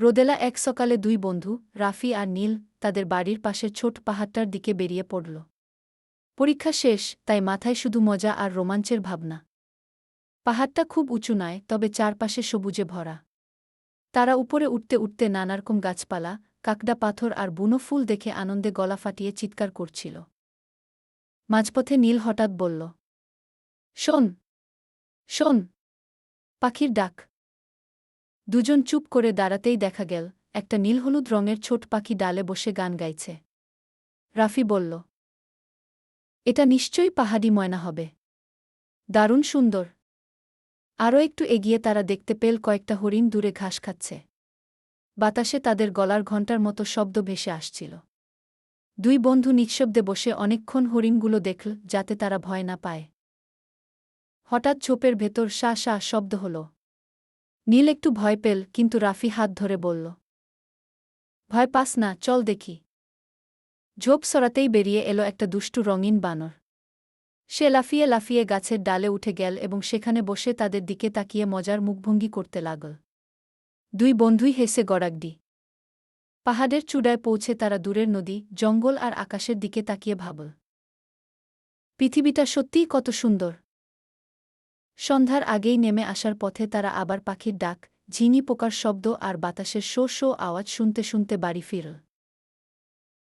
রোদেলা এক সকালে দুই বন্ধু, রাফি আর নীল, তাদের বাড়ির পাশের ছোট পাহাড়টার দিকে বেরিয়ে পড়ল। পরীক্ষা শেষ, তাই মাথায় শুধু মজা আর রোমাঞ্চের ভাবনা। পাহাড়টা খুব উঁচু নয়, তবে চারপাশে সবুজে ভরা। তারা উপরে উঠতে উঠতে নানারকম গাছপালা, কাকডা পাথর আর বুনো ফুল দেখে আনন্দে গলা ফাটিয়ে চিৎকার করছিল। মাঝপথে নীল হঠাৎ বলল, শোন শোন। পাখির ডাক দুজন চুপ করে দাঁড়াতেই দেখা গেল, একটা নীলহলুদ রঙের ছোট পাখি ডালে বসে গান গাইছে। রাফি বলল, এটা নিশ্চয়ই পাহাড়ি ময়না হবে। দারুণ সুন্দর। আরও একটু এগিয়ে তারা দেখতে পেল কয়েকটা হরিণ দূরে ঘাস খাচ্ছে। বাতাসে তাদের গলার ঘণ্টার মতো শব্দ ভেসে আসছিল। দুই বন্ধু নিঃশব্দে বসে অনেকক্ষণ হরিণগুলো দেখল, যাতে তারা ভয় না পায়। হঠাৎ ছোপের ভেতর সা সা শব্দ হল। নীল একটু ভয় পেল, কিন্তু রাফি হাত ধরে বলল, ভয় পাস না, চল দেখি। ঝোপ সরাতেই বেরিয়ে এলো একটা দুষ্টু রঙিন বানর। সে লাফিয়ে লাফিয়ে গাছের ডালে উঠে গেল এবং সেখানে বসে তাদের দিকে তাকিয়ে মজার মুখভঙ্গি করতে লাগল। দুই বন্ধুই হেসে গড়াগডি। পাহাড়ের চূড়ায় পৌঁছে তারা দূরের নদী, জঙ্গল আর আকাশের দিকে তাকিয়ে ভাবল, পৃথিবীটা সত্যিই কত সুন্দর। সন্ধ্যার আগেই নেমে আসার পথে তারা আবার পাখির ডাক ঝিনি পোকার শব্দ আর বাতাসের শো শো আওয়াজ শুনতে শুনতে বাড়ি ফিরল।